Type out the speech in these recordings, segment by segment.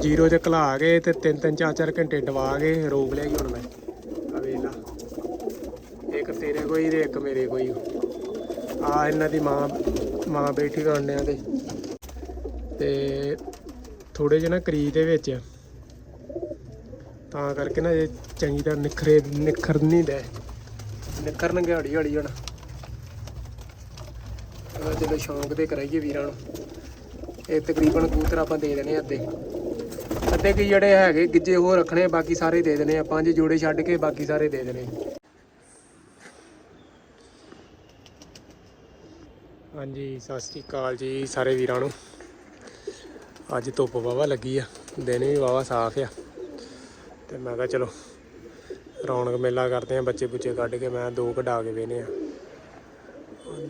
Zero 'ਚ ਘਲਾ ਕੇ ਤੇ ਤਿੰਨ ਤਿੰਨ ਚਾਰ ਚਾਰ ਘੰਟੇ ਡਵਾ ਕੇ ਰੋਕ ਲਿਆ ਜੀ ਹੁਣ ਮੈਂ। ਆ ਵੇਖ ਇੱਕ ਤੇਰੇ ਕੋਈ ਤੇ ਇੱਕ ਮੇਰੇ ਕੋਈ। ਆ ਇਹਨਾਂ ਦੀ ਮਾਂ ਮਾਂ ਬੈਠੀ ਕਰਨ ਡਿਆ ਤੇ। ਤੇ ਥੋੜੇ ਜਿਹੇ ਨਾ ਕਰੀ ਦੇ ਵਿੱਚ। ਤਾਂ ਕਰਕੇ ਨਾ ਇਹ ਚੰਗੀ ਤਰ੍ਹਾਂ ਨਿਖਰੇ, ਨਿਖਰ ਨਹੀਂ ਦੇ। ਨਿਖਰਨਗੇ ਹੌਲੀ ਹੌਲੀ ਹੁਣ। ਚਲੋ ਜਦੋਂ ਸ਼ੌਂਕ ਤੇ ਕਰਾਈਏ ਵੀਰਾਂ ਨੂੰ। ਇਹ ਤਕਰੀਬਨ ਕੂਤਰ ਆਪਾਂ ਦੇ ਦੇਣੇ ਆ ਅੱਧੇ। ਅੱਧੇ ਕੀ ਜਿਹੜੇ ਹੈਗੇ, ਗਿੱਜੇ ਹੋਰ ਰੱਖਣੇ, ਬਾਕੀ ਸਾਰੇ ਦੇ ਦੇਣੇ ਆ। ਪੰਜ ਜੋੜੇ ਛੱਡ ਕੇ ਬਾਕੀ ਸਾਰੇ ਦੇ ਦੇਣੇ। ਹਾਂਜੀ, ਸਤਿ ਸ੍ਰੀ ਅਕਾਲ ਜੀ ਸਾਰੇ ਵੀਰਾਂ ਨੂੰ। ਅੱਜ ਧੁੱਪ ਵਾਵਾ ਲੱਗੀ ਆ, ਦਿਨ ਵੀ ਵਾਵਾ ਸਾਫ਼ ਆ। ਤੇ ਮੈਂ ਕਿਹਾ ਚਲੋ, ਰੌਣਕ ਮੇਲਾ ਕਰਦੇ ਆ, ਬੱਚੇ ਬੁੱਚੇ ਕੱਢ ਕੇ ਮੈਂ ਦੋ ਕਢਾ ਕੇ ਵੇਨੇ ਆ।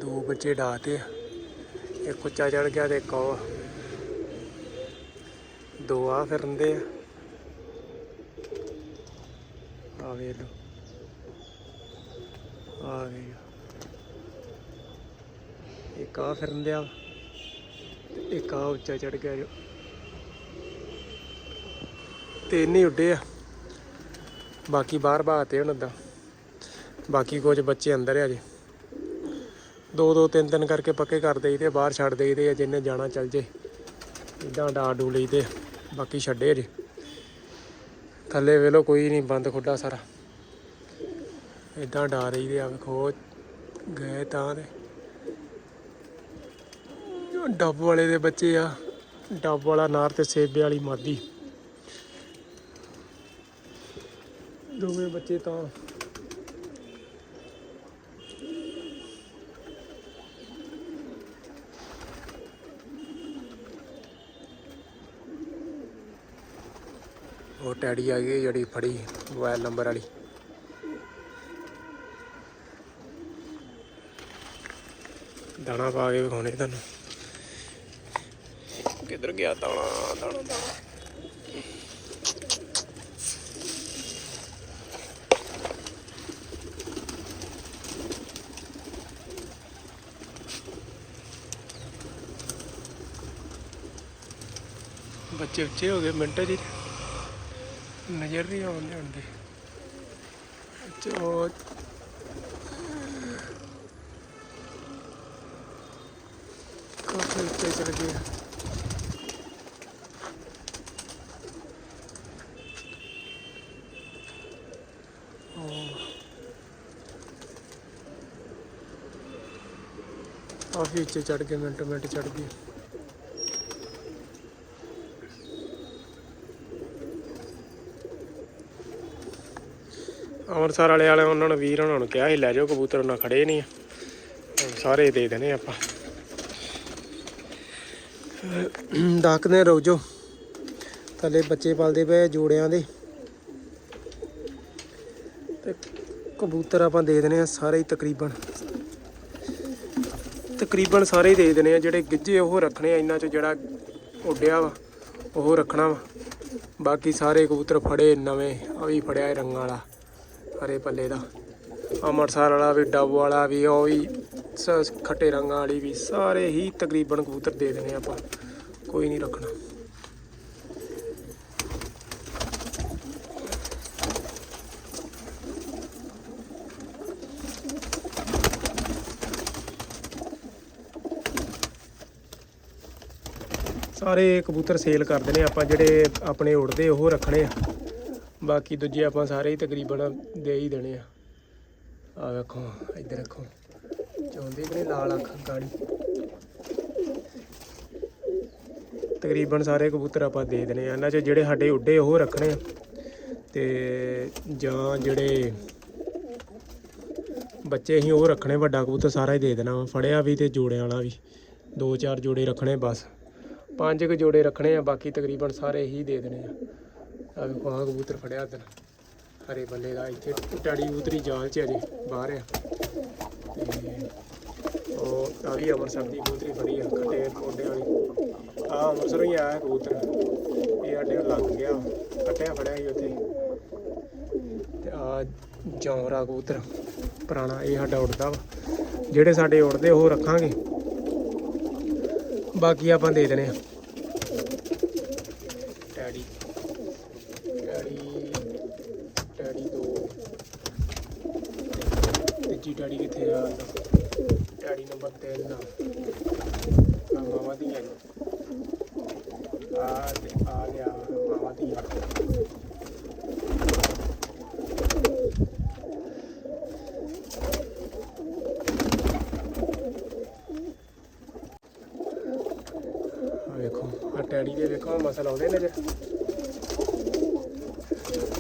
ਦੋ ਬੱਚੇ ਡਾਤੇ ਆ। ਇੱਕ ਉੱਚਾ ਚੜ ਗਿਆ ਤੇ ਇੱਕ ਉਹ ਦੋ ਆ ਫਿਰਨਦੇ ਆ। ਆ ਵੇਖ ਲੋ ਆ ਗਏ ਇੱਕ ਆ ਫਿਰਨਦੇ ਆ ਇੱਕ ਆ ਉੱਚਾ ਚੜ ਗਿਆ ਜੋ। ਤਿੰਨ ਹੀ ਉੱਡੇ ਆ। ਬਾਕੀ ਬਾਹਰ ਬਾਤੇ ਹੁਣ ਓਦਾਂ ਬਾਕੀ ਕੁਝ ਬੱਚੇ ਅੰਦਰ ਆ ਜੀ ਦੋ ਦੋ, ਤਿੰਨ ਤਿੰਨ ਕਰਕੇ ਪੱਕੇ ਕਰ ਦੇਈਦੇ ਬਾਹਰ ਛੱਡ ਦੇਈਦੇ ਆ, ਜਿੰਨੇ ਜਾਣਾ ਚੱਲ ਜੇ। ਇਦਾਂ ਡਾ ਡੂ ਲਈਦੇ ਆ। ਬਾਕੀ ਛੱਡੇ ਜੀ ਥੱਲੇ ਵੇਲੋ ਕੋਈ ਨਹੀਂ ਬੰਦ ਖੁੱਡਾ ਸਾਰਾ। ਇਦਾਂ ਡਾ ਰਹੀਦੇ ਆ, ਵੇਖੋ, ਗਏ ਤਾਂ ਦੇ ਡੱਬ ਵਾਲੇ ਦੇ ਬੱਚੇ ਆ, ਡੱਬ ਵਾਲਾ ਨਾਰ ਤੇ ਸੇਬੇ ਵਾਲੀ ਮਾਦੀ। ਦੋਵੇਂ ਬੱਚੇ ਤਾਂ ਉਹ ਟੈਡੀ ਆ ਗਈ ਜਿਹੜੀ ਫੜੀ ਮੋਬਾਈਲ ਨੰਬਰ ਵਾਲੀ। ਦਾਣਾ ਪਾ ਕੇ ਵਿਖਾਉਣੇ ਤੁਹਾਨੂੰ। ਕਿੱਧਰ ਗਿਆ ਦਾਣਾ? ਦਾਣਾ ਦਾਣਾ। ਬੱਚੇ ਉੱਚੇ ਹੋ ਗਏ ਮਿੰਟ ਚ ਨਜ਼ਰ ਨਹੀਂ ਆਉਂਦੇ ਹੁੰਦੇ ਚੋ ਕਾਫੀ ਉੱਤੇ ਚੜ ਗਏ ਕਾਫੀ ਉੱਚੇ ਚੜ ਗਏ ਮਿੰਟ ਮਿੰਟ ਚੜ ਗਏ। ਅੰਮ੍ਰਿਤਸਰ ਵਾਲੇ ਵਾਲੇ ਉਹਨਾਂ ਨੂੰ ਵੀਰ ਉਹਨਾਂ ਨੂੰ ਕਿਹਾ ਸੀ, ਲੈ ਜਾਓ ਕਬੂਤਰ, ਉਹਨਾਂ ਖੜੇ ਨਹੀਂ ਸਾਰੇ ਦੇ ਦੇਣੇ ਆਪਾਂ। ਡਾਕਨੇ ਰੋਜੋ ਥੱਲੇ ਬੱਚੇ ਪਲਦੇ ਪਏ ਜੋੜਿਆਂ ਦੇ। ਤੇ ਕਬੂਤਰ ਆਪਾਂ ਦੇ ਦੇਣੇ ਆ ਸਾਰੇ ਹੀ ਤਕਰੀਬਨ। ਤਕਰੀਬਨ ਸਾਰੇ ਹੀ ਦੇ ਦੇਣੇ ਆ, ਜਿਹੜੇ ਗਿੱਜੇ ਉਹ ਰੱਖਣੇ ਆ। ਇਹਨਾਂ ਚ ਜਿਹੜਾ ਉੱਡਿਆ ਵਾ, ਉਹ ਰੱਖਣਾ ਵਾ। ਬਾਕੀ ਸਾਰੇ ਕਬੂਤਰ ਫੜੇ ਨਵੇਂ, ਆ ਵੀ ਫੜਿਆ ਰੰਗ ਵਾਲਾ। ਹਰੇ ਪੱਲੇ ਦਾ। ਅੰਮ੍ਰਿਤਸਰ ਵਾਲਾ ਵੀ, ਡੱਬ ਵਾਲਾ ਵੀ, ਉਹ ਵੀ ਖੱਟੇ ਰੰਗਾਂ ਵਾਲੀ ਵੀ, ਸਾਰੇ ਹੀ ਤਕਰੀਬਨ ਕਬੂਤਰ ਦੇ ਦੇਣੇ ਆਪਾਂ। ਕੋਈ ਨਹੀਂ ਰੱਖਣਾ। ਸਾਰੇ ਕਬੂਤਰ ਸੇਲ ਕਰਦੇ ਨੇ ਆਪਾਂ, ਜਿਹੜੇ ਆਪਣੇ ਉੜਦੇ, ਉਹ ਰੱਖਣੇ ਆ। ਬਾਕੀ ਦੂਜੇ ਆਪਾਂ ਸਾਰੇ ਹੀ ਤਕਰੀਬਨ ਦੇ ਹੀ ਦੇਣੇ ਆ। ਆ ਵੇਖੋ, ਇੱਧਰ ਰੱਖੋ ਚਾਹੁੰਦੇ ਕਿ ਲਾਲ ਅੱਖ ਗਾੜੀ। ਤਕਰੀਬਨ ਸਾਰੇ ਕਬੂਤਰ ਆਪਾਂ ਦੇ ਦੇਣੇ ਆ। ਇਹਨਾਂ 'ਚ ਜਿਹੜੇ ਸਾਡੇ ਉੱਡੇ ਉਹ ਰੱਖਣੇ ਆ। ਤੇ ਜਾਂ ਜਿਹੜੇ ਬੱਚੇ ਅਸੀਂ ਉਹ ਰੱਖਣੇ, ਵੱਡਾ ਕਬੂਤਰ ਸਾਰਾ ਹੀ ਦੇ ਦੇਣਾ ਵਾ। ਫੜਿਆ ਵੀ ਤੇ ਜੋੜਿਆਂ ਵਾਲਾ ਵੀ। ਦੋ ਚਾਰ ਜੋੜੇ ਰੱਖਣੇ ਬਸ। ਪੰਜ ਕੁ ਜੋੜੇ ਰੱਖਣੇ ਆ, ਬਾਕੀ ਤਕਰੀਬਨ ਸਾਰੇ ਹੀ ਦੇ ਦੇਣੇ ਆ। ਆ ਵੇਖੋ ਆਹ ਕਬੂਤਰ ਫੜਿਆ ਤਨ ਹਰੇ ਬੱਲੇ ਦਾ ਇੱਥੇ ਟਾੜੀ ਕਬੂਤਰੀ ਜਾਲ 'ਚ ਅਜੇ ਬਾਹਰ ਆ। ਉਹ ਆ ਵੀ ਅੰਮ੍ਰਿਤਸਰ ਦੀ ਕਬੂਤਰੀ ਫੜੀ ਆ ਖੱਟੇ ਕੋਡੇ ਵਾਲੀ। ਆ ਅੰਮ੍ਰਿਤਸਰੋਂ ਹੀ ਆਇਆ ਕਬੂਤਰ। ਇਹ ਸਾਡੇ ਲੱਗ ਗਿਆ। ਕੱਟਿਆ ਫੜਿਆ ਸੀ ਉੱਥੇ। ਤੇ ਆ ਜੌਂਰਾ ਕਬੂਤਰ, ਪੁਰਾਣਾ ਇਹ ਸਾਡਾ ਉੱਡਦਾ ਵਾ। ਜਿਹੜੇ ਸਾਡੇ ਉੱਡਦੇ ਉਹ ਰੱਖਾਂਗੇ। ਬਾਕੀ ਆਪਾਂ ਦੇ ਦੇਣੇ ਆ ਟੈਡੀ ਟੈਡੀ ਦੋ ਤੀਜੀ ਡੈਡੀ ਕਿੱਥੇ ਆ? ਟੈਡੀ ਨੰਬਰ 3 ਆ। ਮਾਮਾ ਦੀਆਂ ਆ ਤੇ ਆ ਗਿਆ ਮਾਮਾ ਦੀਆਂ ਆ ਵੇਖੋ ਆ ਟੈਡੀ ਦੇ ਵੇਖੋ, ਮਸਲ ਆਉਂਦੇ ਨਜ਼ਰ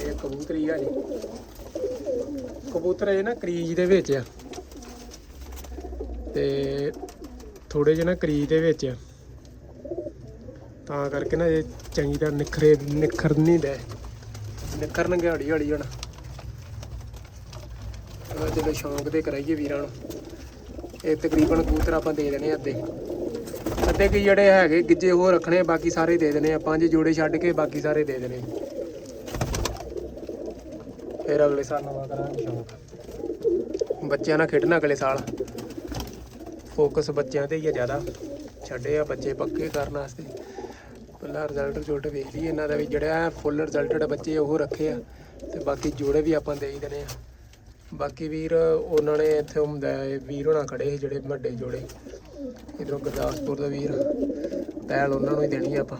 ਇਹ ਕਬੂਤਰੀ ਆ ਜੀ। ਕਬੂਤਰ ਇਹ ਨਾ ਕਰੀਜ ਦੇ ਵਿੱਚ ਆ। ਤੇ ਥੋੜੇ ਜਿਹੇ ਨਾ ਕਰੀਜ ਦੇ ਵਿੱਚ ਆ। ਤਾਂ ਕਰਕੇ ਨਾ ਇਹ ਚੰਗੀ ਤਰ੍ਹਾਂ ਨਿਖਰੇ ਨਿਖਰ ਨਹੀਂ ਦੇ। ਨਿਖਰਨਗੇ ਹੌਲੀ ਹੌਲੀ ਹੁਣ। ਜਦੋਂ ਸ਼ੌਂਕ ਦੇ ਕਰਾਈਏ ਵੀਰਾਂ ਨੂੰ। ਇਹ ਤਕਰੀਬਨ ਕਬੂਤਰ ਆਪਾਂ ਦੇ ਦੇਣੇ ਆ ਅੱਧੇ। ਅੱਧੇ ਕੀ ਜਿਹੜੇ ਹੈਗੇ ਗਿੱਜੇ ਹੋਰ ਰੱਖਣੇ ਬਾਕੀ ਸਾਰੇ ਦੇ ਦੇਣੇ ਆ। ਪੰਜ ਜੋੜੇ ਛੱਡ ਕੇ ਬਾਕੀ ਸਾਰੇ ਦੇ ਦੇਣੇ ਫਿਰ ਅਗਲੇ ਸਾਲ ਨਵਾਂ ਕਰਾਂਗੇ ਸ਼ੌਂਕ। ਬੱਚਿਆਂ ਨਾਲ ਖੇਡਣਾ ਅਗਲੇ ਸਾਲ। ਫੋਕਸ ਬੱਚਿਆਂ ਤੇ ਹੀ ਆ ਜ਼ਿਆਦਾ। ਛੱਡੇ ਆ ਬੱਚੇ ਪੱਕੇ ਕਰਨ ਵਾਸਤੇ। ਪਹਿਲਾਂ ਰਿਜ਼ਲਟ ਰਿਜ਼ਲਟ ਵੇਖ ਲਈ ਇਹਨਾਂ ਦਾ ਵੀ ਜਿਹੜਾ ਫੁੱਲ ਰਿਜ਼ਲਟਡ ਬੱਚੇ ਉਹ ਰੱਖੇ ਆ। ਤੇ ਬਾਕੀ ਜੋੜੇ ਵੀ ਆਪਾਂ ਦੇ ਹੀ ਦੇਣੇ ਆ। ਬਾਕੀ ਵੀਰ, ਉਹਨਾਂ ਨੇ ਇੱਥੇ ਹੁੰਦਾ ਵੀਰ ਹੋਣਾ ਖੜੇ ਸੀ ਜਿਹੜੇ ਵੱਡੇ ਜੋੜੇ। ਇਧਰੋਂ ਗੁਰਦਾਸਪੁਰ ਦਾ ਵੀਰ। ਪਹਿਲ ਉਹਨਾਂ ਨੂੰ ਹੀ ਦੇਣੀ ਆਪਾਂ।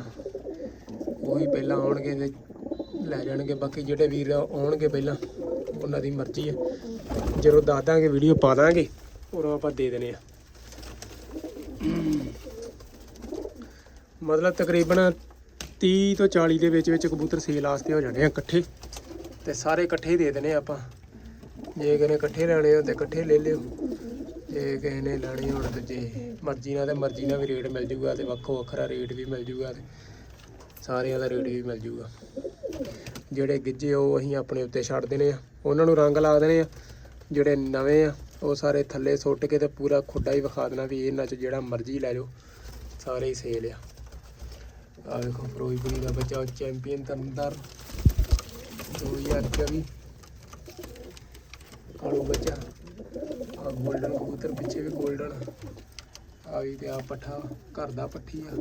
ਉਹੀ ਪਹਿਲਾਂ ਆਉਣਗੇ ਤੇ ਲੈ ਜਾਣਗੇ, ਬਾਕੀ ਜਿਹੜੇ ਵੀਰ ਆਉਣਗੇ ਪਹਿਲਾਂ, ਉਹਨਾਂ ਦੀ ਮਰਜ਼ੀ ਹੈ। ਜਦੋਂ ਦੱਸ ਦਾਂਗੇ ਵੀਡੀਓ ਪਾ ਦਾਂਗੇ ਉਦੋਂ ਆਪਾਂ ਦੇ ਦੇਣੇ ਆ। ਮਤਲਬ ਤਕਰੀਬਨ 30 ਤੋਂ 40 ਦੇ ਵਿੱਚ ਵਿੱਚ ਕਬੂਤਰ ਸੇਲ ਵਾਸਤੇ ਹੋ ਜਾਣੇ ਆ ਇਕੱਠੇ। ਤੇ ਸਾਰੇ ਇਕੱਠੇ ਹੀ ਦੇ ਦੇਣੇ ਆ ਆਪਾਂ। ਜੇ ਕਿਸੇ ਨੇ ਇਕੱਠੇ ਲੈਣੇ ਹੋ ਤੇ ਇਕੱਠੇ ਲੈ ਲਿਓ। ਜੇ ਕਿਸੇ ਨੇ ਲੈਣੇ ਹੋਣ, ਤੇ ਜੇ ਮਰਜ਼ੀ ਨਾਲ, ਤੇ ਮਰਜ਼ੀ ਨਾਲ ਵੀ ਰੇਟ ਮਿਲ ਜੂਗਾ, ਤੇ ਵੱਖੋ ਵੱਖਰਾ ਰੇਟ ਵੀ ਮਿਲ ਜੂਗਾ, ਤੇ ਸਾਰਿਆਂ ਦਾ ਰੇਟ ਵੀ ਮਿਲ ਜੂਗਾ। ਜਿਹੜੇ ਗਿੱਜੇ ਉਹ ਅਸੀਂ ਆਪਣੇ ਉੱਤੇ ਛੱਡ ਦੇਣੇ ਆ। ਉਹਨਾਂ ਨੂੰ ਰੰਗ ਲਾ ਦੇਣੇ ਆ। ਜਿਹੜੇ ਨਵੇਂ ਆ, ਉਹ ਸਾਰੇ ਥੱਲੇ ਸੁੱਟ ਕੇ ਤੇ ਪੂਰਾ ਖੁੱਡਾ ਹੀ ਵਿਖਾ ਦੇਣਾ ਵੀ ਇਹਨਾਂ ਚ ਜਿਹੜਾ ਮਰਜ਼ੀ ਲੈ ਜਾਓ ਸਾਰੇ ਹੀ ਸੇਲ ਆ। ਆ ਵੇਖੋ, ਫਿਰੋਜ਼ਪੁਰੀ ਦਾ ਬੱਚਾ ਚੈਂਪੀਅਨ ਤਰਨਤਾਰਨ 2024 ਕਾਲੂ ਬੱਚਾ। ਆ 골ਡਨ ਕਬੂਤਰ ਪਿੱਛੇ ਵੀ 골ਡਨ ਆ ਵੀ ਤੇ ਆ ਪੱਠਾ, ਘਰ ਦਾ ਪੱਠੀ ਆ।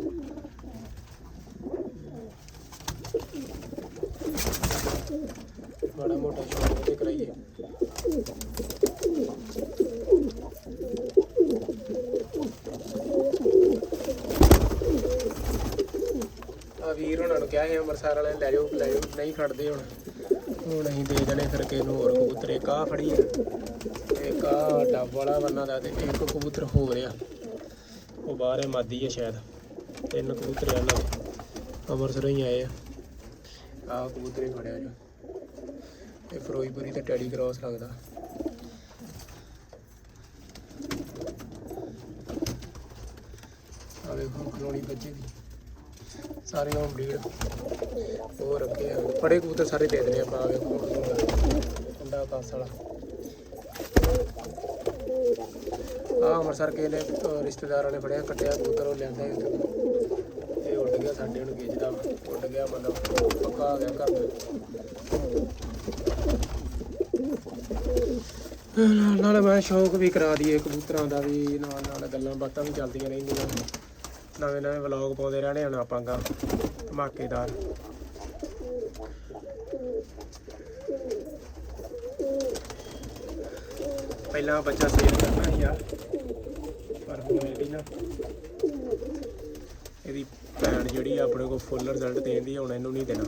ਬੜਾ ਮੋਟਾ ਸ਼ੌਕ ਤੇ ਕਰਾਈਏ। ਆ ਵੀਰ ਉਹਨਾਂ ਨੂੰ ਕਿਹਾ ਸੀ, ਅੰਮ੍ਰਿਤਸਰ ਵਾਲੇ ਲੈ ਜਾਓ ਲੈ ਜਾਓ, ਨਹੀਂ ਖੜਦੇ ਹੁਣ। ਹੁਣ ਅਸੀਂ ਦੇ ਦੇਣੇ ਫਿਰ ਕਿਸੇ ਨੂੰ ਹੋਰ ਕਬੂਤਰ, ਇੱਕ ਆਹ ਫੜੀ ਆ। ਇੱਕ ਆ ਡੱਬ ਵਾਲਾ ਬੰਨਾ ਦਾ ਤੇ ਇੱਕ ਕਬੂਤਰ ਹੋ ਰਿਹਾ ਉਹ ਬਾਹਰ ਹੈ ਮਾਦੀ ਹੈ ਸ਼ਾਇਦ। ਤਿੰਨ ਕਬੂਤਰ ਆ ਉਹਨਾਂ ਦੇ। ਅੰਮ੍ਰਿਤਸਰੋਂ ਹੀ ਆਏ ਆ। ਆਹ ਕਬੂਤਰ ਹੀ ਫੜਿਆ ਜੋ ਇਹ ਫਿਰੋਜ਼ਪੁਰੀ ਤੇ ਟੈਡੀ ਕ੍ਰਾਸ ਲੱਗਦਾ। ਆ ਵੇਖੋ ਕਲੋਨੀ ਬੱਚੇ ਦੀ। ਸਾਰੇ ਹੋਮ ਬਰੀਡ ਉਹ ਰੱਖੇ ਆ। ਬੜੇ ਕਬੂਤਰ ਸਾਰੇ ਦੇ ਦੇਣੇ ਆਪਾਂ ਆ ਵੇਖੋ ਅੰਡਾ ਕਾਸ ਵਾਲਾ। ਆ ਅੰਮ੍ਰਿਤਸਰ ਕੇ ਨੇ ਰਿਸ਼ਤੇਦਾਰਾਂ ਨੇ ਫੜਿਆ, ਕੱਟਿਆ ਕਬੂਤਰ, ਉਹ ਲਿਆਂਦਾ ਗਿਆ, ਸਾਡੇ ਨੂੰ ਗੇਜਦਾ ਉੱਡ ਗਿਆ, ਮਤਲਬ ਪੱਕਾ ਆ ਗਿਆ ਘਰ ਦੇ ਨਾਲ ਨਾਲ ਮੈਂ ਸ਼ੌਕ ਵੀ ਕਰਾ ਦਈਏ ਕਬੂਤਰਾਂ ਦਾ ਵੀ, ਨਾਲ ਨਾਲ ਗੱਲਾਂ ਬਾਤਾਂ ਵੀ ਚੱਲਦੀਆਂ ਰਹਿੰਦੀਆਂ। ਨਵੇਂ ਨਵੇਂ ਵਲੌਗ ਪਾਉਂਦੇ ਰਹਿਣੇ ਹੁਣ ਆਪਾਂ ਗਾ ਧਮਾਕੇਦਾਰ। ਪਹਿਲਾਂ ਬੱਚਾ ਸੇਲ ਕਰਨਾ ਸੀ ਯਾਰ, ਪਰ ਹੁਣ ਜਿਹੜੀ ਨਾ ਭੈਣ ਜਿਹੜੀ ਆ ਆਪਣੇ ਕੋਲ ਫੁੱਲ ਰਿਜ਼ਲਟ ਦੇਣ ਦੀ ਹੁਣ ਇਹਨੂੰ ਨਹੀਂ ਦੇਣਾ।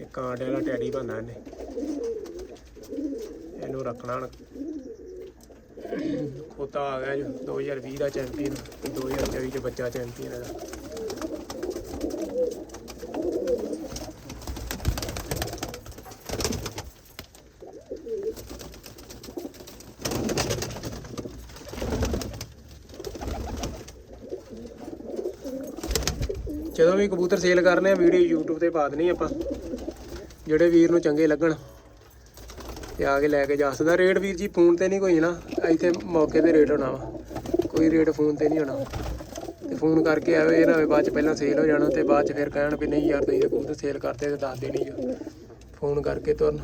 ਇਹ ਕਾਂਟੇ ਵਾਲਾ ਟੈਡੀ ਬਣਨਾ ਇਹਨੇ। ਇਹਨੂੰ ਰੱਖਣਾ ਹੁਣ। ਖੋਤਾ ਆ ਗਿਆ ਜੋ 2020 ਦਾ ਚੈਂਪੀਅਨ 2024 ਚ ਬੱਚਾ ਚੈਂਪੀਅਨ ਹੈਗਾ। ਜਦੋਂ ਵੀ ਕਬੂਤਰ ਸੇਲ ਕਰਨੇ ਆ ਵੀਡੀਓ YouTube ਤੇ ਪਾ ਦੇਣੀ ਆਪਾਂ, ਜਿਹੜੇ ਵੀਰ ਨੂੰ ਚੰਗੇ ਲੱਗਣ। ਤੇ ਆ ਕੇ ਲੈ ਕੇ ਜਾ ਸਕਦਾ। ਰੇਟ ਵੀਰ ਜੀ ਫੋਨ ਤੇ ਨਹੀਂ ਕੋਈ ਨਾ, ਇੱਥੇ ਮੌਕੇ ਤੇ ਰੇਟ ਹੋਣਾ ਵਾ। ਕੋਈ ਰੇਟ ਫੋਨ ਤੇ ਨਹੀਂ ਹੋਣਾ। ਤੇ ਫੋਨ ਕਰਕੇ ਆਵੇ, ਇਹ ਨਾ ਹੋਵੇ ਬਾਅਦ ਚ ਪਹਿਲਾਂ ਸੇਲ ਹੋ ਜਾਣਾ ਤੇ ਬਾਅਦ ਚ ਫਿਰ ਕਹਿਣ ਵੀ ਨਹੀਂ ਯਾਰ, ਤੁਸੀਂ ਤਾਂ ਕਬੂਤਰ ਸੇਲ ਕਰਤੇ ਤੇ ਦੱਸ ਦੇਣੀ ਜੋ ਫੋਨ ਕਰਕੇ ਤੁਰਨ।